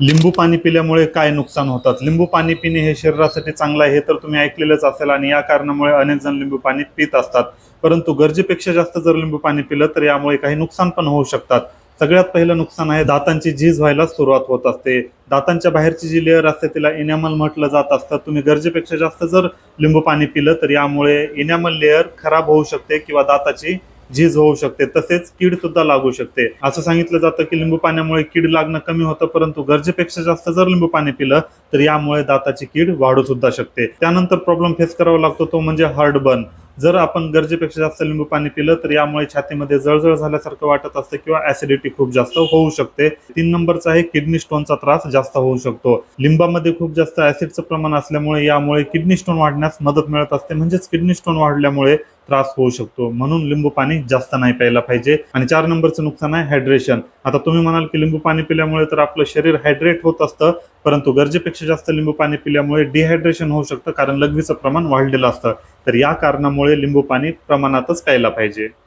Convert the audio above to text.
लिंबू पाणी पिल्यामुळे काय नुकसान होतात? लिंबू पाणी पिणे हे शरीरासाठी चांगलं आहे हे तर तुम्ही ऐकलेलंच असेल आणि या कारणामुळे अनेक जण लिंबू पाणी पित असतात. परंतु गरजेपेक्षा जास्त जर लिंबू पाणी पिलं तर यामुळे काही नुकसान पण होऊ शकतात. सगळ्यात पहिलं नुकसान आहे दातांची झीज व्हायला सुरुवात होत असते. दातांच्या बाहेरची जी लेअर असते तिला इनॅमल म्हटलं जात असतं. तुम्ही गरजेपेक्षा जास्त जर लिंबू पाणी पिलं तर यामुळे इनॅमल लेअर खराब होऊ शकते किंवा दाताची झीज होऊ शकते तसेच कीड सुद्धा लागू शकते. असं सांगितलं जातं की लिंबू पाण्यामुळे कीड लागणं कमी होतं परंतु गरजेपेक्षा जास्त जर लिंबू पाणी पिलं तर यामुळे दाताची कीड वाढू सुद्धा शकते. त्यानंतर प्रॉब्लेम फेस करावा लागतो तो म्हणजे हार्ट बर्न जर आपण गरजेपेक्षा जास्त लिंबू पाणी पिलं तर यामुळे छातीमध्ये जळजळ झाल्यासारखं वाटत असतं किंवा ऍसिडिटी खूप जास्त होऊ शकते. तीन नंबरचा आहे किडनी स्टोनचा त्रास जास्त होऊ शकतो. लिंबामध्ये खूप जास्त ऍसिडचं प्रमाण असल्यामुळे यामुळे किडनी स्टोन वाढण्यास मदत मिळत असते. म्हणजेच किडनी स्टोन वाढल्यामुळे त्रास होऊ शकतो. म्हणून लिंबू पाणी जास्त नाही प्यायला पाहिजे. आणि चार नंबरचं नुकसान आहे हायड्रेशन आता तुम्ही म्हणाल की लिंबू पाणी पिल्यामुळे तर आपलं शरीर हायड्रेट होत असतं परंतु गरजेपेक्षा जास्त लिंबू पाणी पिल्यामुळे डिहायड्रेशन होऊ शकतं कारण लघवीचं प्रमाण वाढलेलं असतं. तर या कारणामुळे लिंबू पाणी प्रमाणातच प्यायला पाहिजे.